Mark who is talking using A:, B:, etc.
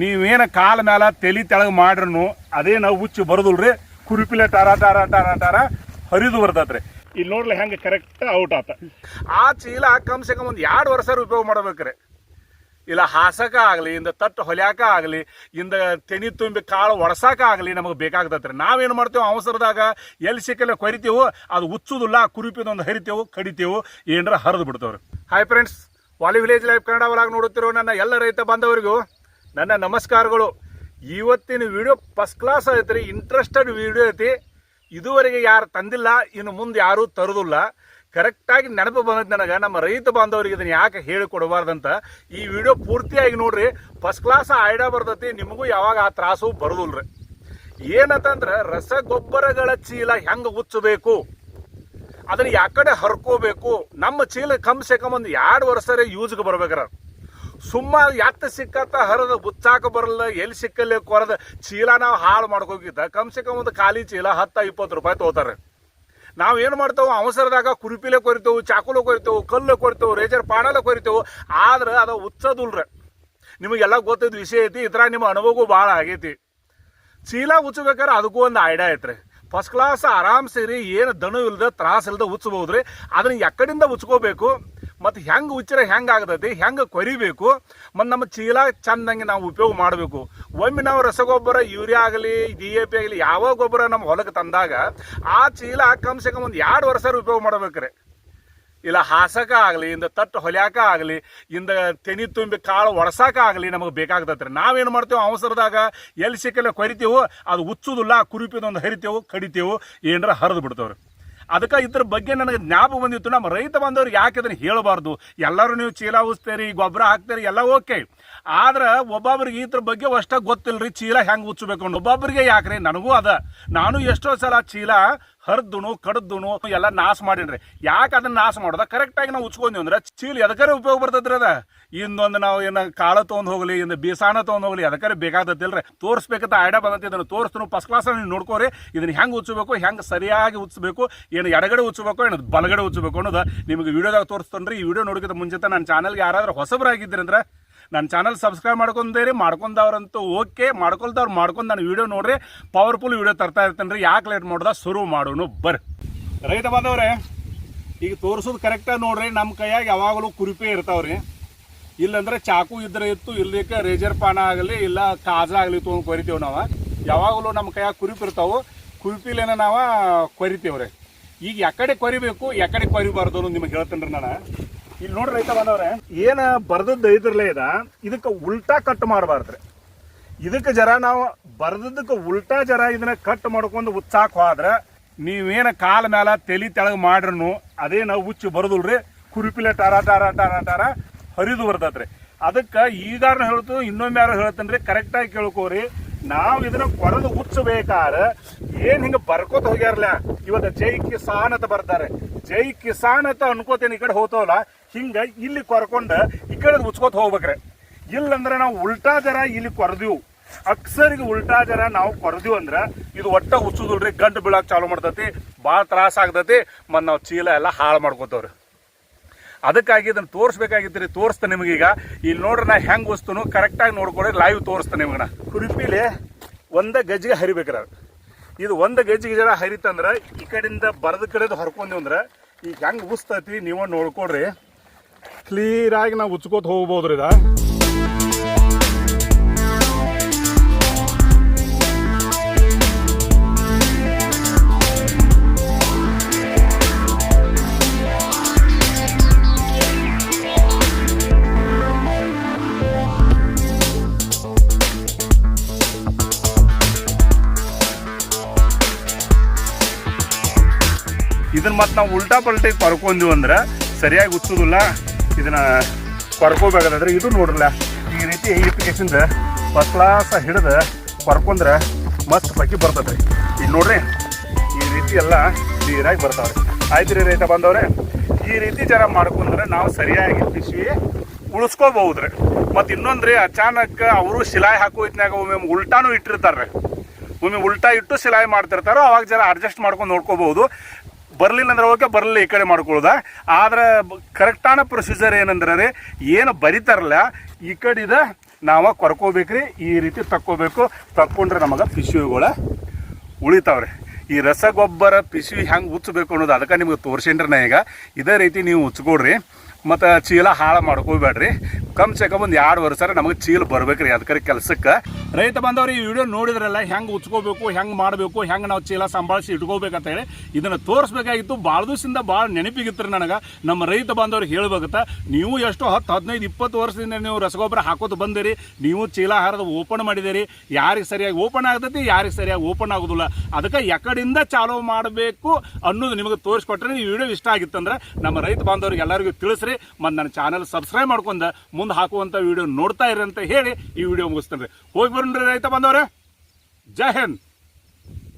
A: ನೀವೇನ ಕಾಲ ಮೇಲೆ ತಲೆ ತೆಳಗೆ ಮಾಡ್ರೂ ಅದೇ ನಾವು ಹುಚ್ಚು ಬರೋದಿಲ್ರಿ, ಕುರುಪಿಲೆ ಟಾರ ಟಾರ ಟಾರ ಟಾರ ಹರಿದು ಬರ್ತದ್ರಿ. ಇಲ್ಲಿ ನೋಡ್ಲಿ ಹೆಂಗೆ ಕರೆಕ್ಟ್ ಔಟ್ ಆತ. ಆ ಚೀಲ ಕಮ್ ಸೆ ಕಮ್ ಒಂದು ಎರಡು ವರ್ಷ ಉಪಯೋಗ ಮಾಡ್ಬೇಕ್ರಿ. ಇಲ್ಲ ಹಾಸಕ ಆಗಲಿ, ಇಂದ ತಟ್ಟು ಹೊಲ್ಯಾಕ ಆಗಲಿ, ಇಂದ ತೆನಿ ತುಂಬಿ ಕಾಳು ಒಡಸಾಕ ಆಗಲಿ ನಮಗೆ ಬೇಕಾಗ್ತತ್ರಿ ನಾವೇನು ಮಾಡ್ತೇವೆ, ಅವಸರದಾಗ ಎಲ್ಲಿ ಸಿಕ್ಕಲ್ಲ ಕೊರಿತೇವು ಅದು ಹುಚ್ಚುದಿಲ್ಲ ಕುರುಪಿದೊಂದು ಹರಿತೇವು, ಕಡಿತೇವು, ಏನರ ಹರಿದು ಬಿಡ್ತೇವ್ರಿ. Hi friends Vali village life Kannada ಒಳಗೆ ನೋಡುತ್ತಿರೋ ನನ್ನ ಎಲ್ಲ ರೈತ ಬಾಂಧವರಿಗೂ ನನ್ನ ನಮಸ್ಕಾರಗಳು. ಇವತ್ತಿನ ವಿಡಿಯೋ ಫಸ್ಟ್ ಕ್ಲಾಸ್ ಐತ್ರಿ ಇಂಟ್ರೆಸ್ಟೆಡ್ ವಿಡಿಯೋ ಐತಿ. ಇದುವರೆಗೆ ಯಾರು ತಂದಿಲ್ಲ, ಇನ್ನು ಮುಂದೆ ಯಾರೂ ತರೋದಿಲ್ಲ. ಕರೆಕ್ಟಾಗಿ ನೆನಪು ಬಂದದ್ದು ನನಗೆ, ನಮ್ಮ ರೈತ ಬಾಂಧವರಿಗೆ ಇದನ್ನು ಯಾಕೆ ಹೇಳಿಕೊಡಬಾರ್ದಂತ. ಈ ವಿಡಿಯೋ ಪೂರ್ತಿಯಾಗಿ ನೋಡ್ರಿ ಫಸ್ಟ್ ಕ್ಲಾಸ್ ಐಡಿಯಾ ಬರ್ತೈತಿ, ನಿಮಗೂ ಯಾವಾಗ ಆ ತ್ರಾಸು ಬರೋದಿಲ್ರಿ. ಏನಂತಂದ್ರೆ, ರಸಗೊಬ್ಬರಗಳ ಚೀಲ ಹೆಂಗೆ ಉಚ್ಚಬೇಕು ಅದನ್ನ ಯಾಕಡೆ ಹರ್ಕೋಬೇಕು? ನಮ್ಮ ಚೀಲ ಕಮ್ ಸೆ ಕಮ್ ಒಂದು ಎರಡು ವರ್ಷರೇ ಯೂಸ್ಗೆ ಬರ್ಬೇಕಾರ. ಸುಮ್ಮ ಎತ್ತ ಸಿಕ್ಕತ್ತ ಹರಿದ ಬುಚ್ಚಾಕ ಬರಲ್ಲ, ಎಲ್ಲಿ ಸಿಕ್ಕಲ್ಲಿ ಕೊರದ, ಚೀಲ ನಾವು ಹಾಳು ಮಾಡ್ಕೋಗಿದ್ದ. ಕಮ್ಸೆ ಕಮ್ ಒಂದು ಖಾಲಿ ಚೀಲ ಹತ್ತ, ಇಪ್ಪತ್ತು ರೂಪಾಯಿ ತಗೋತಾರೆ. ನಾವು ಏನು ಮಾಡ್ತೇವೆ, ಅವಸರದಾಗ ಕುರುಪಿಲೆ ಕೊರಿತೇವೆ, ಚಾಕುಲೆ ಕೊರಿತೇವೆ, ಕಲ್ಲು ಕೊರಿತೇವೆ, ರೇಜರ್ ಪಾಣಲ ಕೊರಿತೇವೆ, ಆದ್ರೆ ಅದು ಉಚ್ಚದಿಲ್ರಿ. ನಿಮಗೆಲ್ಲ ಗೊತ್ತಿದ್ದ ವಿಷಯ ಐತಿ ಇದ್ರ ನಿಮ್ಮ ಅನುಭವಗೂ ಭಾಳ ಆಗೈತಿ. ಚೀಲ ಉಚ್ಚಬೇಕಾದ್ರೆ ಅದಕ್ಕೂ ಒಂದು ಐಡಿಯಾ ಐತ್ರಿ. ಫಸ್ಟ್ ಕ್ಲಾಸ್ ಆರಾಮ್ ಸೇರಿ ಏನು ದಣು ಇಲ್ದ ತ್ರಾಸ ಇಲ್ದ ಉಚ್ಚಬಹುದ್ರಿ. ಅದನ್ನ ಎಕ್ಕಡಿಂದ ಉಚ್ಕೋಬೇಕು ಮತ್ತು ಹೆಂಗೆ ಉಚ್ಚರ ಹೆಂಗೆ ಆಗ್ತೈತಿ, ಹೆಂಗೆ ಕೊರಿಬೇಕು, ಮತ್ತು ನಮ್ಮ ಚೀಲ ಚಂದಂಗೆ ನಾವು ಉಪಯೋಗ ಮಾಡಬೇಕು. ಒಮ್ಮೆ ನಾವು ರಸಗೊಬ್ಬರ, ಯೂರಿಯಾ ಆಗಲಿ, ಡಿ ಎ ಪಿ ಆಗಲಿ ಯಾವ ಗೊಬ್ಬರ ನಮ್ಮ ಹೊಲಕ್ಕೆ ತಂದಾಗ, ಆ ಚೀಲ ಕಮ್ಸೆ ಕಮ್ ಒಂದು ಎರಡು ವರ್ಷ ಉಪಯೋಗ ಮಾಡ್ಬೇಕ್ರಿ. ಇಲ್ಲ ಹಾಸಕ ಆಗಲಿ, ಇಂದ ತಟ್ಟು ಹೊಲ್ಯಾಕ ಆಗಲಿ, ಇಂದ ತೆನಿ ತುಂಬಿ ಕಾಳು ಒಡ್ಸಾಕ ಆಗಲಿ ನಮಗೆ ಬೇಕಾಗ್ತತ್ರಿ. ನಾವೇನು ಮಾಡ್ತೇವೆ ಅವಸರದಾಗ ಎಲ್ಲಿ ಸಿಕ್ಕಲ್ಲ ಕೊರಿತೇವೋ, ಅದು ಹುಚ್ಚುದಿಲ್ಲ ಕುರುಪಿದೊಂದು ಹರಿತೇವು, ಕಡಿತೇವು, ಏನರ ಹರಿದು ಬಿಡ್ತೇವ್ರಿ. ಅದಕ್ಕೆ ಇದ್ರ ಬಗ್ಗೆ ನನಗೆ ಜ್ಞಾಪ ಬಂದಿತ್ತು. ನಮ್ಮ ರೈತ ಬಂದವ್ರು ಯಾಕೆ ಅದನ್ನು ಹೇಳಬಾರ್ದು? ಎಲ್ಲರೂ ನೀವು ಚೀಲ ಉಸ್ತೀರಿ, ಗೊಬ್ಬರ ಹಾಕ್ತೀರಿ, ಎಲ್ಲ ಓಕೆ. ಆದ್ರೆ ಒಬ್ಬೊಬ್ರಿಗೆ ಇದ್ರ ಬಗ್ಗೆ ಅಷ್ಟ ಗೊತ್ತಿಲ್ಲರಿ ಚೀಲ ಹೆಂಗೆ ಉಚ್ಚಬೇಕು ಒಬ್ಬೊಬ್ಬರಿಗೆ ಯಾಕ್ರಿ? ನನಗೂ ಅದ. ನಾನು ಎಷ್ಟೋ ಸಲ ಚೀಲ ಹರಿದುನು ಕಡ್ದುನು ಎಲ್ಲ ನಾಶ ಮಾಡಿನ್ರಿ. ಯಾಕೆ ಅದನ್ನ ನಾಶ ಮಾಡೋದ? ಕರೆಕ್ಟಾಗಿ ನಾವು ಉಚ್ಕೊಂಡಿವಿ ಅಂದ್ರೆ ಚೀಲ ಎದಕ್ಕಾರ ಉಪಯೋಗ ಬರ್ತದ್ರಿ ಅದ? ಇನ್ನೊಂದು ನಾವು ಏನ ಕಾಳು ತೊಗೊಂಡು ಹೋಗ್ಲಿ, ಇನ್ನು ಬೀಸಾನ ತೊಗೊಂಡು ಹೋಗ್ಲಿ ಅದಕ್ಕಾರ ಬೇಕಾದತ್ತಿಲ್ರಿ ತೋರಿಸ್ಬೇಕಂತ ಐಡಿಯಾ ಬಂದಂತೆ, ಇದನ್ನು ತೋರಿಸ್ತು ಫಸ್ಟ್ ಕ್ಲಾಸ್ ನೀವು ನೋಡ್ಕೋರಿ, ಇದನ್ನ ಹೆಂಗೆ ಉಚ್ಚಬೇಕು, ಹೆಂಗೆ ಸರಿಯಾಗಿ ಉಚ್ಚಬೇಕು ಏನು ಎಡಗಡೆ ಉಚ್ಚಬೇಕು ಏನು ಬಲಗಡೆ ಉಚ್ಚಬೇಕು ಅನ್ನೋದು ನಿಮಗೆ ವೀಡಿಯೋದಾಗ ತೋರಿಸ್ತೇನೆ ಈ ವಿಡಿಯೋ ನೋಡೋಕ್ಕಿಂತ ಮುಂಚಿತ ನನ್ನ ಚಾನಲ್ಗೆ ಯಾರಾದರೂ ಹೊಸಬರಾಗಿದ್ದೀರಿ ಅಂದ್ರೆ ನನ್ನ ಚಾನಲ್ ಸಬ್ಸ್ಕ್ರೈಬ್ ಮಾಡ್ಕೊಂಡೇರಿ, ಮಾಡ್ಕೊಂಡವ್ರಂತೂ ಓಕೆ. ಮಾಡ್ಕೊಳ್ದವ್ರು ಮಾಡ್ಕೊಂಡು ನಾನು ವಿಡಿಯೋ ನೋಡ್ರಿ, ಪವರ್ಫುಲ್ ವೀಡಿಯೋ ತರ್ತಾ ಇರ್ತೇನೆ ರೀ ಯಾಕೆ ಲೇಟ್ ಮಾಡ್ದ? ಶುರು ಮಾಡೋನು, ಬರ್ರಿ. ರೈತ ಬಂದವ್ರೆ, ಈಗ ತೋರಿಸೋದು ಕರೆಕ್ಟಾಗಿ ನೋಡ್ರಿ. ನಮ್ಮ ಕೈಯಾಗ ಯಾವಾಗಲೂ ಕುರಿಪೆ ಇರ್ತಾವ್ರಿ. ಇಲ್ಲಂದ್ರೆ ಚಾಕು ಇದ್ರೆ ಇತ್ತು ಇಲ್ಲದಕ್ಕೆ ರೇಜರ್ ಪಾನ ಆಗಲಿ, ಇಲ್ಲ ಕಾಜ ಆಗಲಿ ತೊಗೊಂಡು ಕೊರಿತೇವೆ ನಾವು. ಯಾವಾಗಲೂ ನಮ್ಮ ಕೈಯಾಗ ಕುರಿಪು ಇರ್ತಾವೆ. ಕುರಿಪಿಲೇನ ನಾವು ಕೊರಿತೀವ್ರಿ. ಈಗ ಯಾಕಡೆ ಕೊರಿಬೇಕು ಯಾಕಡೆ ಕೊರಿಬಾರ್ದು ನಿಮ್ಗೆ ಹೇಳ್ತೇನೆ ನಾನು. ಇಲ್ಲಿ ನೋಡ್ರಿ ರೈತ ಬಂದವ್ರೆ, ಏನ ಬರ್ದದ್ದು ಇದ್ರಲ್ಲೇ ಇದ, ಇದಕ್ಕೆ ಉಲ್ಟಾ ಕಟ್ ಮಾಡಬಾರ್ದ್ರಿ ಇದಕ್ಕೆ ಜರ ನಾವು ಬರ್ದದ್ದಕ್ಕೆ ಉಲ್ಟಾ ಜರ ಇದನ್ನ ಕಟ್ ಮಾಡ್ಕೊಂಡು ಉಚ್ಚಾಕ್ ಹೋದ್ರೆ, ನೀವೇನು ಕಾಲ ಮೇಲೆ ಮ್ಯಾಲ ತೆಳಗೆ ಮಾಡ್ರೂ ಅದೇ ನಾವು ಹುಚ್ಚು ಬರೋದಿಲ್ರಿ ಕುರುಪಿಲೆ ಟಾರ ಟಾರ ಟಾರ ಟಾರ ಹರಿದು ಬರ್ತೈತ್ರಿ. ಅದಕ್ಕೆ ಈಗಾರ ಹೇಳ್ತು ಇನ್ನೊಮ್ಮೆ ಯಾರು ಹೇಳ್ತೇನೆ ರೀ ಕರೆಕ್ಟಾಗಿ ಕೇಳ್ಕೋರಿ. ನಾವು ಇದನ್ನ ಕೊರದು ಹುಚ್ಚಬೇಕಾರ. ಏನ್ ಹಿಂಗ ಬರ್ಕೋತ ಹೋಗ್ಯಾರಲ್ಲ? ಇವತ್ತು ಜೈ ಕಿಸಾನ್ ಅಂತ ಬರ್ತಾರೆ. ಜೈ ಕಿಸಾನ್ ಅಂತ ಅನ್ಕೋತೇನೆ ಈ ಕಡೆ ಹೋತವಲ್ಲ ಹಿಂಗ ಇಲ್ಲಿ ಕೊರ್ಕೊಂಡ ಈ ಕಡೆ ಉಚ್ಕೋತ ಹೋಗ್ಬೇಕ್ರೆ. ಇಲ್ಲಂದ್ರೆ ನಾವು ಉಲ್ಟಾ ಜರ ಇಲ್ಲಿ ಕೊರದಿವು ಅಕ್ಸರಿಗೆ ಉಲ್ಟಾ ಜರ ನಾವು ಕೊರದಿವು ಅಂದ್ರ ಇದು ಒಟ್ಟ ಹುಚ್ಚುದಿಲ್ರಿ, ಗಂಟು ಬೀಳಾಕ್ ಚಾಲು ಮಾಡ್ತತಿ ಭಾಳ ತ್ರಾಸ ಆಗ್ತತಿ ಮತ್ ನಾವು ಚೀಲ ಎಲ್ಲ ಹಾಳು ಮಾಡ್ಕೋತವ್ರಿ. ಅದಕ್ಕಾಗಿ ಅದನ್ನು ತೋರಿಸ್ಬೇಕಾಗಿತ್ತು ರೀ ತೋರಿಸ್ತೇನೆ ನಿಮಗೀಗ ಇಲ್ಲಿ ನೋಡ್ರಿ ನಾ ಹೆಂಗ್ ವಸ್ತುನು ಕರೆಕ್ಟಾಗಿ ನೋಡ್ಕೊಡ್ರಿ ಲೈವ್ ತೋರಿಸ್ತೇನೆ ನಿಮಗೆ ನಾ ಕುರಿಪಿಲಿ ಒಂದ ಗಜ್ಜಿಗೆ ಹರಿಬೇಕ್ರ ಇದು ಒಂದು ಗಜ್ಜಿಗೆ ಜರ ಹರಿತಂದ್ರೆ ಈ ಕಡೆಯಿಂದ ಬರದ ಕಡೆದು ಹರ್ಕೊಂಡ್ವಿ ಅಂದ್ರೆ ಈಗ ಹೆಂಗ್ ಉಸ್ತತಿ ನೀವು ನೋಡ್ಕೊಡ್ರಿ ಕ್ಲಿಯರ್ ಆಗಿ ನಾವು ಉಚ್ಕೋತ ಹೋಗ್ಬೋದ್ರಿ ಇದ. ಇದನ್ನ ಮತ್ತೆ ನಾವು ಉಲ್ಟಾ ಪಲ್ಟಿ ಕೊರ್ಕೊಂಡ್ವಿ ಅಂದ್ರೆ ಸರಿಯಾಗಿ ಉಚ್ಚೋದಿಲ್ಲ. ಇದನ್ನ ಕೊರ್ಕೋಬೇಕಾದ್ರೆ ಇದು ನೋಡ್ರಲ್ಲ. ಈ ರೀತಿ ಫಸ್ಟ್ ಕ್ಲಾಸ್ ಹಿಡಿದು ಕೊರ್ಕೊಂಡ್ರೆ ಮಸ್ತ್ ಪಕ್ಕಿ ಬರ್ತದೆ ಈಗ ನೋಡ್ರಿ, ಈ ರೀತಿ ಎಲ್ಲ ನೀರಾಗಿ ಬರ್ತಾವ್ರಿ. ಆಯ್ತು ರೀ ರೈತ ಬಂದವ್ರೆ, ಈ ರೀತಿ ಜರ ಮಾಡ್ಕೊಂಡ್ರೆ ನಾವು ಸರಿಯಾಗಿ ಪಿಶ್ವಿ ಉಳಿಸ್ಕೋಬಹುದ್ರಿ. ಮತ್ತು ಇನ್ನೊಂದ್ರಿ ಅಚಾನಕ್ ಅವರು ಶಿಲಾಯಿ ಹಾಕೋ ಒಮ್ಮೆ ಉಲ್ಟಾನು ಇಟ್ಟಿರ್ತಾರೆ ಒಮ್ಮೆ ಉಲ್ಟಾ ಇಟ್ಟು ಸಿಲಾಯಿ ಮಾಡ್ತಿರ್ತಾರೋ, ಅವಾಗ ಜರ ಅಡ್ಜಸ್ಟ್ ಮಾಡ್ಕೊಂಡು ನೋಡ್ಕೋಬಹುದು. ಬರಲಿಲ್ಲ ಅಂದ್ರೆ ಓಕೆ ಬರಲಿಲ್ಲ ಈ ಕಡೆ ಮಾಡ್ಕೊಳ್ಳೋದ? ಆದ್ರೆ ಕರೆಕ್ಟಾನ ಪ್ರೊಸೀಜರ್ ಏನಂದ್ರೆ ಏನು ಬರಿತಾರಲ್ಲ, ಈ ಕಡೆ ಇದ, ನಾವು ಕೊರ್ಕೋಬೇಕ್ರಿ ಈ ರೀತಿ ತಕ್ಕೋಬೇಕು. ತಕ್ಕೊಂಡ್ರೆ ನಮಗೆ ಪಿಶುಗಳು ಉಳಿತಾವ್ರಿ. ಈ ರಸಗೊಬ್ಬರ ಪಿಶು ಹೆಂಗೆ ಉಚ್ಚಬೇಕು ಅನ್ನೋದು ಅದಕ್ಕೆ ನಿಮ್ಗೆ ತೋರ್ಸೇನ್ರಿ ನಾ ಈಗ. ಇದೇ ರೀತಿ ನೀವು ಉಚ್ಕೊಡ್ರಿ. ಮತ್ತು ಚೀಲ ಹಾಳು ಮಾಡ್ಕೋಬೇಡ್ರಿ. ಕಮ್ ಸೆ ಕಮ್ ಒಂದು ಎರಡು ವರ್ಷ ನಮಗೆ ಚೀಲ ಬರ್ಬೇಕ್ರಿ ಅದಕ್ಕೆ ಕೆಲಸಕ್ಕೆ. ರೈತ ಬಂದವರು ಈ ವಿಡಿಯೋ ನೋಡಿದ್ರಲ್ಲ ಹೆಂಗೆ ಉಚ್ಕೋಬೇಕು, ಹೆಂಗೆ ಮಾಡಬೇಕು, ಹೆಂಗೆ ನಾವು ಚೀಲ ಸಂಭಾಳಿಸಿ ಇಟ್ಕೋಬೇಕಂತ ಹೇಳಿ ಇದನ್ನು ತೋರಿಸ್ಬೇಕಾಗಿತ್ತು. ಭಾಳ ದಿವಸದಿಂದ ಭಾಳ ನೆನಪಿಗಿತ್ತು ನನಗೆ. ನಮ್ಮ ರೈತ ಬಾಂಧವ್ರಿಗೆ ಹೇಳ್ಬೇಕತ್ತ, ನೀವು ಎಷ್ಟು ಹತ್ತು ಹದಿನೈದು ಇಪ್ಪತ್ತು ವರ್ಷದಿಂದ ನೀವು ರಸಗೊಬ್ಬರ ಹಾಕೋದು ಬಂದಿರಿ, ನೀವು ಚೀಲ ಹಾರದ ಓಪನ್ ಮಾಡಿದಿರಿ, ಯಾರಿಗೆ ಸರಿಯಾಗಿ ಓಪನ್ ಆಗ್ತೈತಿ, ಯಾರಿಗೆ ಸರಿಯಾಗಿ ಓಪನ್ ಆಗೋದಿಲ್ಲ. ಅದಕ್ಕೆ ಎಕಡಿಂದ ಚಾಲೋ ಮಾಡಬೇಕು ಅನ್ನೋದು ನಿಮಗೆ ತೋರಿಸ್ಕೊಟ್ರೆ ಈ ವಿಡಿಯೋ ಇಷ್ಟ ಆಗಿತ್ತಂದ್ರೆ ನಮ್ಮ ರೈತ ಬಾಂಧವ್ರಿಗೆ ಎಲ್ಲರಿಗೂ ತಿಳಿಸ್ರಿ, ಮತ್ತು ನನ್ನ ಚಾನಲ್ ಸಬ್ಸ್ಕ್ರೈಬ್ ಮಾಡ್ಕೊಂಡು ಮುಂದೆ ಹಾಕುವಂಥ ವಿಡಿಯೋ ನೋಡ್ತಾ ಇರಿ ಅಂತ ಹೇಳಿ ಈ ವಿಡಿಯೋ ಮುಗಿಸ್ತೇನೆ ಹೋಗಿ ಬರ್ರಿ ರೈತ ಬಂದವ್ರೆ. ಜೈ ಹಿಂದ್.